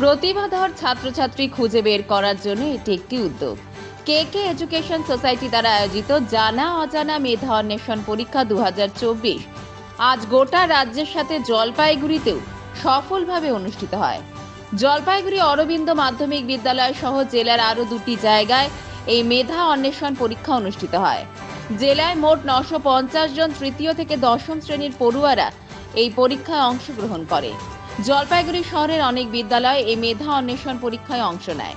প্রতিভাধর ছাত্রছাত্রী খুঁজে বের করার জন্য এটি একটি উদ্যোগ। কে কে এডুকেশন সোসাইটি দ্বারা আয়োজিত জানা অজানা মেধা অন্বেষণ পরীক্ষা দু হাজার চব্বিশ আজ গোটা রাজ্যের সাথে জলপাইগুড়িতেও সফলভাবে অনুষ্ঠিত হয়। জলপাইগুড়ি অরবিন্দ মাধ্যমিক বিদ্যালয় সহ জেলার আরও দুটি জায়গায় এই মেধা অন্বেষণ পরীক্ষা অনুষ্ঠিত হয়। জেলায় মোট নশো জন তৃতীয় থেকে দশম শ্রেণির পড়ুয়ারা এই পরীক্ষায় অংশগ্রহণ করে। জলপাইগুড়ি শহরের অনেক বিদ্যালয় এই মেধা অন্বেষণ পরীক্ষায় অংশ নেয়।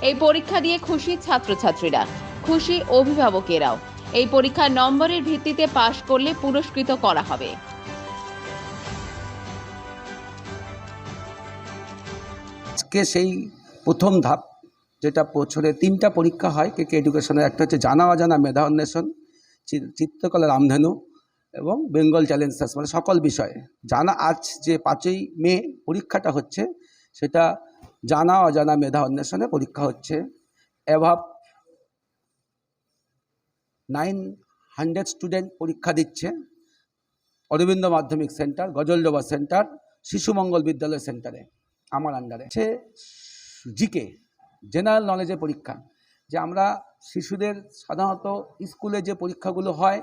এই পরীক্ষা দিয়ে খুশি ছাত্রছাত্রীরা, খুশি অভিভাবকেরাও। এই পরীক্ষার নম্বরের ভিত্তিতে পাশ করলে পুরস্কৃত করা হবে। সেই প্রথম ধাপ, যেটা বছরে তিনটা পরীক্ষা হয়, কে কে এডুকেশনের, একটা হচ্ছে জানা অজানা মেধা অন্বেষণ, চি- চিত্রকলা রামধেনু। এবং বেঙ্গল চ্যালেঞ্জ মানে সকল বিষয়ে। জানা আজ যে পাঁচই মে পরীক্ষাটা হচ্ছে, সেটা জানা অজানা মেধা অন্বেষণে পরীক্ষা হচ্ছে। অ্যাভাব নাইন হান্ড্রেড স্টুডেন্ট পরীক্ষা দিচ্ছে। অরবিন্দ মাধ্যমিক সেন্টার, গজলডোবা সেন্টার, শিশুমঙ্গল বিদ্যালয় সেন্টারে, আমার আন্ডারে হচ্ছে জিকে, জেনারেল নলেজের পরীক্ষা। যে আমরা শিশুদের সাধারণত স্কুলে যে পরীক্ষাগুলো হয়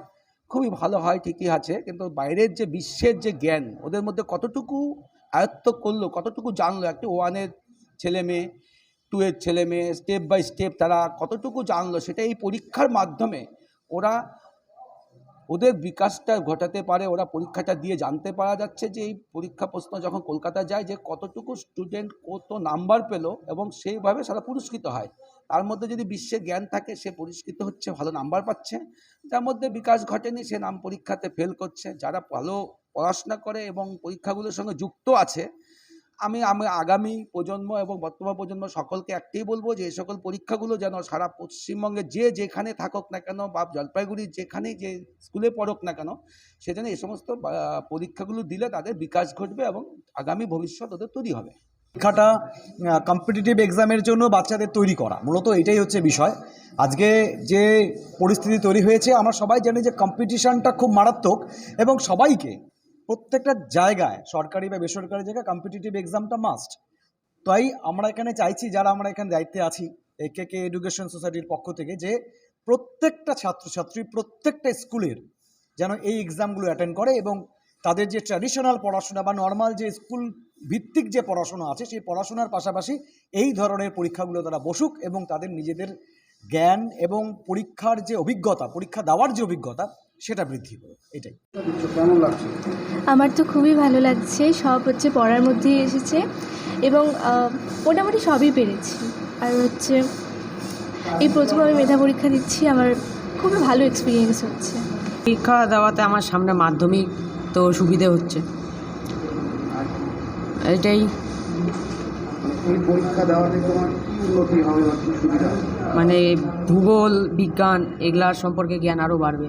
খুবই ভালো হয়, ঠিকই আছে, কিন্তু বাইরের যে বিশ্বের যে জ্ঞান, ওদের মধ্যে কতটুকু আয়ত্ত করল, কতটুকু জানলো? একটি ওয়ানের ছেলে মেয়ে টু এর ছেলে মেয়ে স্টেপ বাই স্টেপ তারা কতটুকু জানলো, সেটা এই পরীক্ষার মাধ্যমে ওরা ওদের বিকাশটা ঘটাতে পারে, ওরা পরীক্ষাটা দিয়ে জানতে পারা যাচ্ছে যে এই পরীক্ষা প্রশ্ন যখন কলকাতা যায় যে কতটুকু স্টুডেন্ট কত নাম্বার পেল এবং সেইভাবে সারা পুরস্কৃত হয়। তার মধ্যে যদি বিশ্বের জ্ঞান থাকে, সে পরিষ্কৃত হচ্ছে, ভালো নাম্বার পাচ্ছে। যার মধ্যে বিকাশ ঘটেনি, সে নাম পরীক্ষাতে ফেল করছে। যারা ভালো পড়াশোনা করে এবং পরীক্ষাগুলোর সঙ্গে যুক্ত আছে, আমি আমি আগামী প্রজন্ম এবং বর্তমান প্রজন্ম সকলকে একটাই বলব যে এই সকল পরীক্ষাগুলো যেন সারা পশ্চিমবঙ্গে যে যেখানে থাকুক না কেন বা জলপাইগুড়ি যেখানেই যে স্কুলে পড়ুক না কেন সেজন্য এই সমস্ত পরীক্ষাগুলো দিলে তাদের বিকাশ ঘটবে এবং আগামী ভবিষ্যৎ ওদের তৈরি হবে। পরীক্ষাটা কম্পিটিটিভ এক্সামের জন্য বাচ্চাদের তৈরি করা। মূলত এটাই হচ্ছে বিষয়। আজকে যে পরিস্থিতি তৈরি হয়েছে, আমরা সবাই জানি যে কম্পিটিশনটা খুব মারাত্মক এবং সবাইকে প্রত্যেকটা জায়গায়, সরকারি বা বেসরকারি জায়গায় কম্পিটিটিভ এক্সামটা মাস্ট তাই আমরা এখানে চাইছি, যারা আমরা এখানে দায়িত্বে আছি একে কে এডুকেশন সোসাইটির পক্ষ থেকে, যে প্রত্যেকটা ছাত্রছাত্রী, প্রত্যেকটা স্কুলের যেন এই এক্সামগুলো অ্যাটেন্ড করে এবং তাদের যে ট্র্যাডিশনাল পড়াশোনা বা নর্মাল যে স্কুল ভিত্তিক যে পড়াশোনা আছে সেই পড়াশোনার পাশাপাশি এই ধরনের পরীক্ষাগুলো তারা বসুক এবং তাদের নিজেদের জ্ঞান এবং পরীক্ষার যে অভিজ্ঞতা পরীক্ষা দেওয়ার যে অভিজ্ঞতা সেটা বৃদ্ধি করুক। এটাই। আমার তো খুবই ভালো লাগছে। সব হচ্ছে পড়ার মধ্যেই এসেছে এবং মোটামুটি সবই পেরেছি। আর হচ্ছে এই প্রথম আমি মেধা পরীক্ষা দিচ্ছি আমার খুবই ভালো এক্সপিরিয়েন্স হচ্ছে। পরীক্ষা দেওয়াতে আমার সামনে মাধ্যমিক তো সুবিধে হচ্ছে। এটাই। পরীক্ষা দেওয়াতে তোমার উন্নতি হবে বা কি সুবিধা মানে ভূগোল বিজ্ঞান এগুলার সম্পর্কে জ্ঞান আরও বাড়বে।